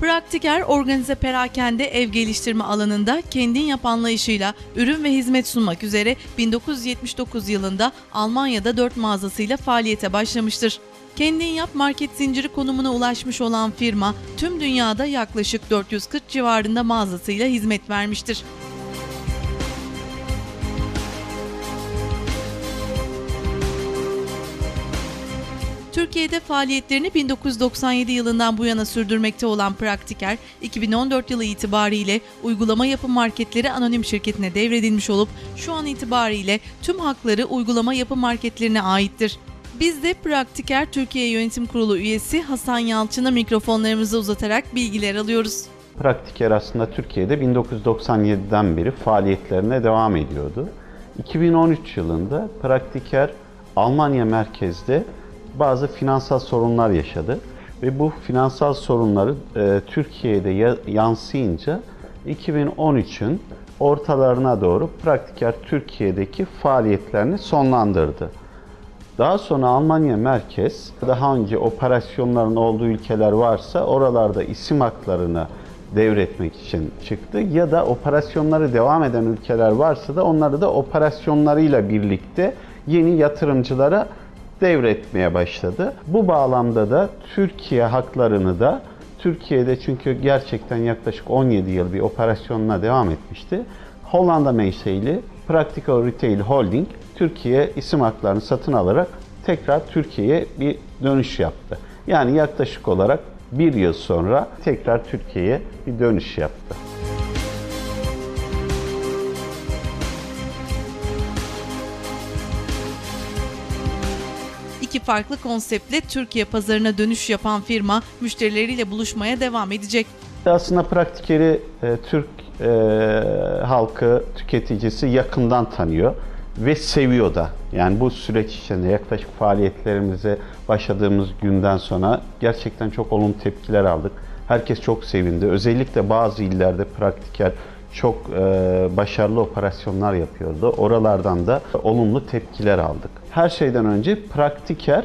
Praktiker organize perakende ev geliştirme alanında kendin yap anlayışıyla ürün ve hizmet sunmak üzere 1979 yılında Almanya'da 4 mağazasıyla faaliyete başlamıştır. Kendin yap market zinciri konumuna ulaşmış olan firma tüm dünyada yaklaşık 440 civarında mağazasıyla hizmet vermiştir. Türkiye'de faaliyetlerini 1997 yılından bu yana sürdürmekte olan Praktiker, 2014 yılı itibariyle Uygulama Yapı Marketleri Anonim Şirketi'ne devredilmiş olup şu an itibariyle tüm hakları Uygulama Yapı Marketlerine aittir. Biz de Praktiker Türkiye Yönetim Kurulu üyesi Hasan Yalçın'a mikrofonlarımızı uzatarak bilgiler alıyoruz. Praktiker aslında Türkiye'de 1997'den beri faaliyetlerine devam ediyordu. 2013 yılında Praktiker Almanya merkezde bazı finansal sorunlar yaşadı ve bu finansal sorunları e, Türkiye'de ya- yansıyınca 2013'ün ortalarına doğru Praktiker Türkiye'deki faaliyetlerini sonlandırdı. Daha sonra Almanya merkez daha önce operasyonların olduğu ülkeler varsa oralarda isim haklarını devretmek için çıktı ya da operasyonları devam eden ülkeler varsa da onları da operasyonlarıyla birlikte yeni yatırımcılara devretmeye başladı. Bu bağlamda da Türkiye haklarını da Türkiye'de çünkü gerçekten yaklaşık 17 yıl bir operasyonuna devam etmişti. Hollanda menşeili Practical Retail Holding Türkiye isim haklarını satın alarak tekrar Türkiye'ye bir dönüş yaptı. Yani yaklaşık olarak bir yıl sonra tekrar Türkiye'ye bir dönüş yaptı. İki farklı konseptle Türkiye pazarına dönüş yapan firma müşterileriyle buluşmaya devam edecek. Aslında Praktiker'i e, Türk e, halkı, tüketicisi yakından tanıyor ve seviyor da. Yani bu süreç içinde yaklaşık faaliyetlerimize başladığımız günden sonra gerçekten çok olumlu tepkiler aldık. Herkes çok sevindi. Özellikle bazı illerde Praktiker çok e, başarılı operasyonlar yapıyordu. Oralardan da olumlu tepkiler aldık. Her şeyden önce Praktiker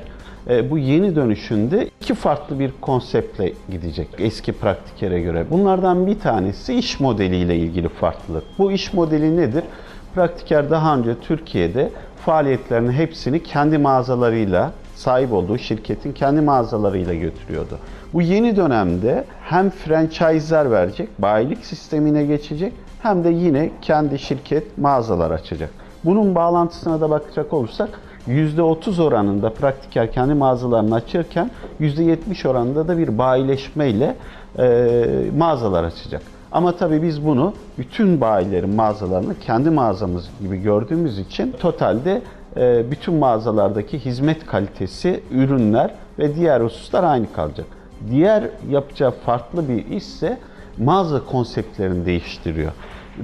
e, bu yeni dönüşünde iki farklı bir konseptle gidecek eski praktikere göre. Bunlardan bir tanesi iş modeliyle ilgili farklılık. Bu iş modeli nedir? Praktiker daha önce Türkiye'de faaliyetlerinin hepsini kendi mağazalarıyla sahip olduğu şirketin kendi mağazalarıyla götürüyordu. Bu yeni dönemde hem franchise'ler verecek, bayilik sistemine geçecek hem de yine kendi şirket mağazalar açacak. Bunun bağlantısına da bakacak olursak %30 oranında praktiker kendi mağazalarını açırken %70 oranında da bir bayileşmeyle e, mağazalar açacak. Ama tabii biz bunu bütün bayilerin mağazalarını kendi mağazamız gibi gördüğümüz için totalde e, bütün mağazalardaki hizmet kalitesi, ürünler ve diğer hususlar aynı kalacak. Diğer yapacağı farklı bir iş ise mağaza konseptlerini değiştiriyor.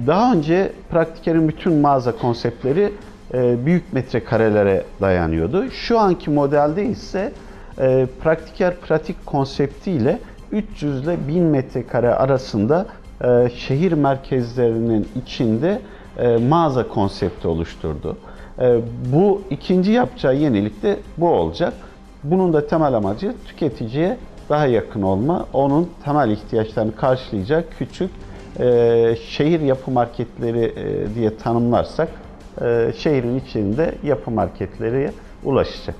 Daha önce Praktiker'in bütün mağaza konseptleri e, büyük metrekarelere dayanıyordu. Şu anki modelde ise e, Praktiker pratik konseptiyle 300 ile 1000 metrekare arasında e, şehir merkezlerinin içinde e, mağaza konsepti oluşturdu. E, bu ikinci yapacağı yenilik de bu olacak. Bunun da temel amacı tüketiciye daha yakın olma, onun temel ihtiyaçlarını karşılayacak küçük e, şehir yapı marketleri e, diye tanımlarsak e, şehrin içinde yapı marketleri ulaşacak.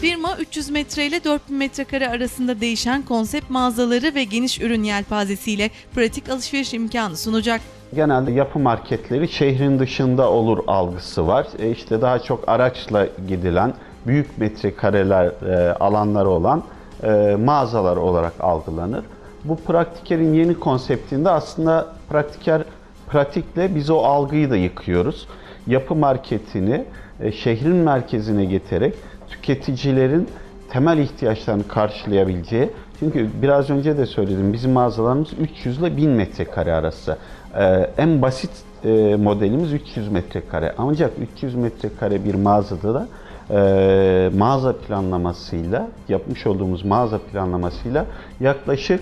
Firma 300 metre ile 4000 metrekare arasında değişen konsept mağazaları ve geniş ürün yelpazesiyle pratik alışveriş imkanı sunacak. Genelde yapı marketleri şehrin dışında olur algısı var. E işte daha çok araçla gidilen, büyük metrekareler e, alanları olan e, mağazalar olarak algılanır. Bu Praktiker'in yeni konseptinde aslında Praktiker pratikle biz o algıyı da yıkıyoruz. Yapı marketini e, şehrin merkezine getirerek tüketicilerin temel ihtiyaçlarını karşılayabileceği. Çünkü biraz önce de söyledim bizim mağazalarımız 300 ile 1000 metrekare arası. Ee, en basit e, modelimiz 300 metrekare. Ancak 300 metrekare bir mağazada da e, mağaza planlamasıyla, yapmış olduğumuz mağaza planlamasıyla yaklaşık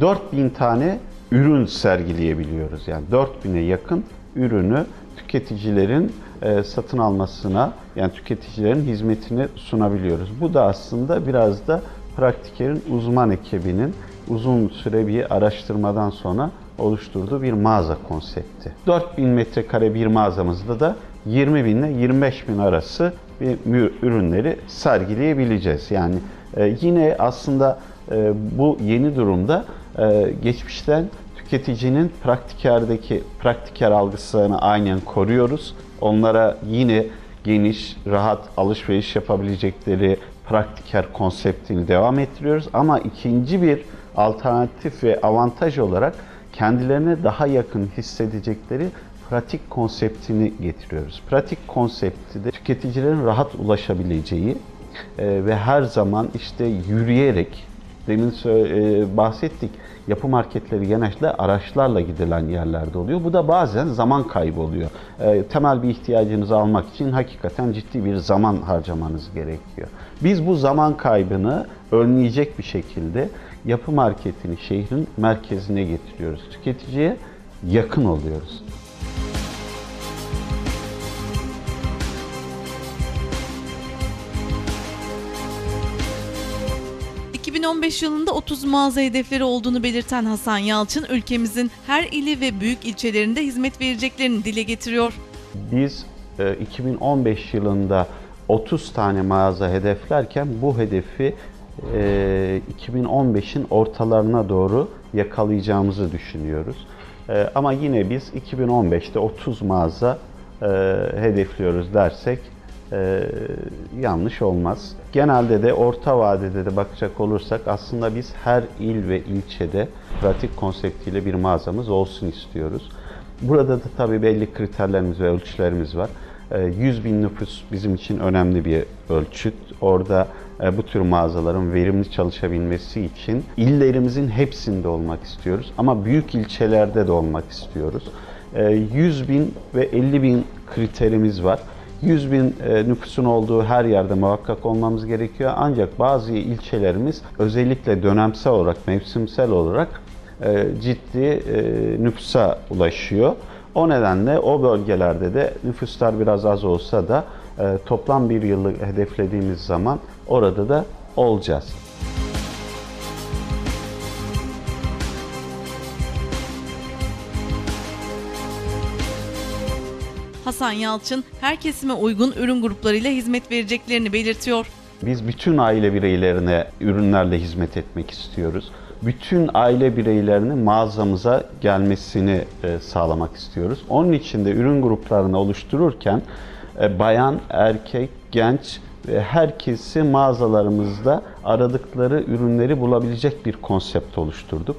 4000 tane ürün sergileyebiliyoruz. Yani 4000'e yakın ürünü tüketicilerin e, satın almasına yani tüketicilerin hizmetini sunabiliyoruz. Bu da aslında biraz da Praktiker'in uzman ekibinin uzun süre bir araştırmadan sonra oluşturduğu bir mağaza konsepti. 4000 metrekare bir mağazamızda da 20 bin ile 25 bin arası ürünleri sergileyebileceğiz. Yani e, yine aslında e, bu yeni durumda e, geçmişten tüketicinin praktikerdeki praktiker algısını aynen koruyoruz. Onlara yine geniş, rahat alışveriş yapabilecekleri praktiker konseptini devam ettiriyoruz. Ama ikinci bir alternatif ve avantaj olarak kendilerine daha yakın hissedecekleri pratik konseptini getiriyoruz. Pratik konsepti de tüketicilerin rahat ulaşabileceği e, ve her zaman işte yürüyerek demin e, bahsettik yapı marketleri genellikle araçlarla gidilen yerlerde oluyor. Bu da bazen zaman kaybı oluyor. E, temel bir ihtiyacınızı almak için hakikaten ciddi bir zaman harcamanız gerekiyor. Biz bu zaman kaybını önleyecek bir şekilde yapı marketini şehrin merkezine getiriyoruz. Tüketiciye yakın oluyoruz. 2015 yılında 30 mağaza hedefleri olduğunu belirten Hasan Yalçın, ülkemizin her ili ve büyük ilçelerinde hizmet vereceklerini dile getiriyor. Biz e, 2015 yılında 30 tane mağaza hedeflerken bu hedefi e, 2015'in ortalarına doğru yakalayacağımızı düşünüyoruz. E, ama yine biz 2015'te 30 mağaza e, hedefliyoruz dersek e, yanlış olmaz. Genelde de orta vadede de bakacak olursak aslında biz her il ve ilçede pratik konseptiyle bir mağazamız olsun istiyoruz. Burada da tabii belli kriterlerimiz ve ölçülerimiz var. Ee, 100 bin nüfus bizim için önemli bir ölçüt. Orada e, bu tür mağazaların verimli çalışabilmesi için illerimizin hepsinde olmak istiyoruz. Ama büyük ilçelerde de olmak istiyoruz. Ee, 100 bin ve 50 bin kriterimiz var. 100 bin e, nüfusun olduğu her yerde muhakkak olmamız gerekiyor. Ancak bazı ilçelerimiz özellikle dönemsel olarak, mevsimsel olarak e, ciddi e, nüfusa ulaşıyor. O nedenle o bölgelerde de nüfuslar biraz az olsa da toplam bir yıllık hedeflediğimiz zaman orada da olacağız. Hasan Yalçın, her kesime uygun ürün gruplarıyla hizmet vereceklerini belirtiyor. Biz bütün aile bireylerine ürünlerle hizmet etmek istiyoruz. Bütün aile bireylerinin mağazamıza gelmesini e, sağlamak istiyoruz. Onun için de ürün gruplarını oluştururken e, bayan, erkek, genç ve herkesi mağazalarımızda aradıkları ürünleri bulabilecek bir konsept oluşturduk.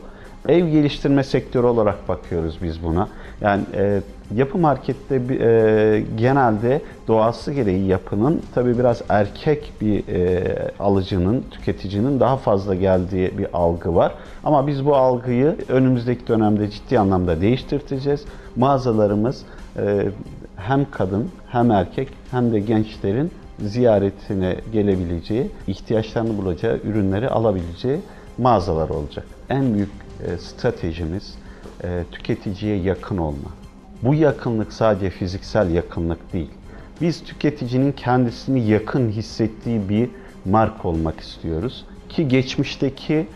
Ev geliştirme sektörü olarak bakıyoruz biz buna. Yani e, yapı markette e, genelde doğası gereği yapının tabi biraz erkek bir e, alıcının, tüketicinin daha fazla geldiği bir algı var. Ama biz bu algıyı önümüzdeki dönemde ciddi anlamda değiştirteceğiz. Mağazalarımız e, hem kadın hem erkek hem de gençlerin ziyaretine gelebileceği, ihtiyaçlarını bulacağı ürünleri alabileceği mağazalar olacak. En büyük e, stratejimiz e, tüketiciye yakın olma. Bu yakınlık sadece fiziksel yakınlık değil. Biz tüketicinin kendisini yakın hissettiği bir marka olmak istiyoruz. Ki geçmişteki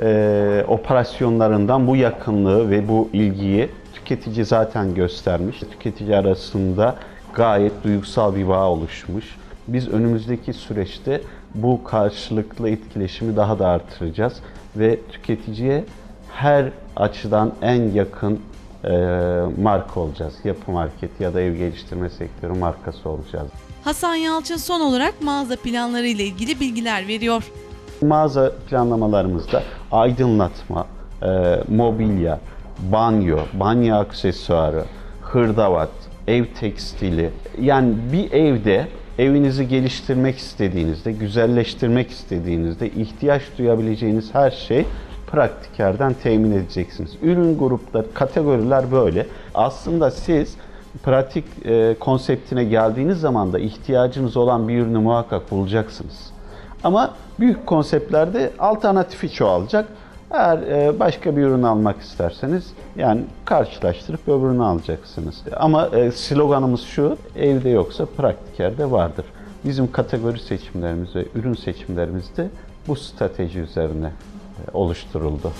e, operasyonlarından bu yakınlığı ve bu ilgiyi tüketici zaten göstermiş. Tüketici arasında gayet duygusal bir bağ oluşmuş. Biz önümüzdeki süreçte bu karşılıklı etkileşimi daha da artıracağız ve tüketiciye her açıdan en yakın e, marka olacağız. Yapı market ya da ev geliştirme sektörü markası olacağız. Hasan Yalçın son olarak mağaza planları ile ilgili bilgiler veriyor. Mağaza planlamalarımızda aydınlatma, e, mobilya, banyo, banyo aksesuarı, hırdavat, ev tekstili yani bir evde evinizi geliştirmek istediğinizde, güzelleştirmek istediğinizde ihtiyaç duyabileceğiniz her şey praktikerden temin edeceksiniz. Ürün grupları, kategoriler böyle. Aslında siz pratik e, konseptine geldiğiniz zaman da ihtiyacınız olan bir ürünü muhakkak bulacaksınız. Ama büyük konseptlerde alternatifi çoğalacak. Eğer e, başka bir ürün almak isterseniz yani karşılaştırıp öbürünü alacaksınız. Ama e, sloganımız şu, evde yoksa praktikerde vardır. Bizim kategori seçimlerimiz ve ürün seçimlerimiz de bu strateji üzerine oluşturuldu.